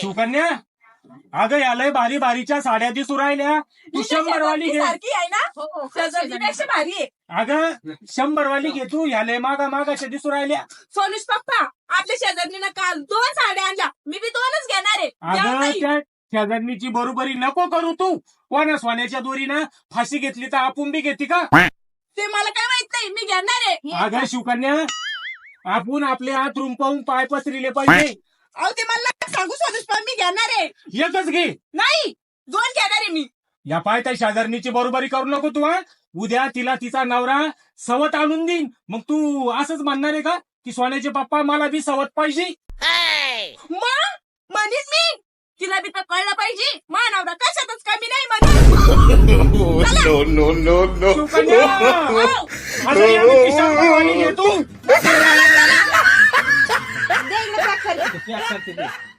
सुकन्या अगं यालय भारी भारीच्या साड्या दिसू राहिल्या. तू शंभर वाली घे. सारखी आहे ना? शेजारनीपेक्षा भारी आहे. अगं शंभर वाली घे तू. यालय मागा मागाच्या दिसू राहिल्या. सोनुष पप्पा आपल्या शेजारणीनं काल दोन साड्या आणल्या. मी बी दोनच घेणार आहे. अगं. त्या शेजारणीची बरोबरी नको करू तू. कोणा सोन्याच्या दोरीनं फाशी घेतली तर आपण बी घेते का? ते मला काय माहीत नाही. मी घेणार आहे. अगं शिवकन्या आपण आपले हात रूम पाहून पाय पसरिले पाहिजे. अहो ते मला सांगू घेणार आहे. एकच घे. नाही दोन घेणार आहे मी. या पाय त्या शेजारणीची बरोबरी करू नको तू हा. उद्या तिला तिचा नवरा सवत आणून देईन. मग तू असंच म्हणणार आहे का? की सोन्याचे पप्पा मला बी सवत पाहिजे? मग म्हणीन मी? तिला बी तर कळलं पाहिजे. मानवरा कशातच कमी नाही म्हणून no, no, no, no. असं तू. दे इकडे. ते.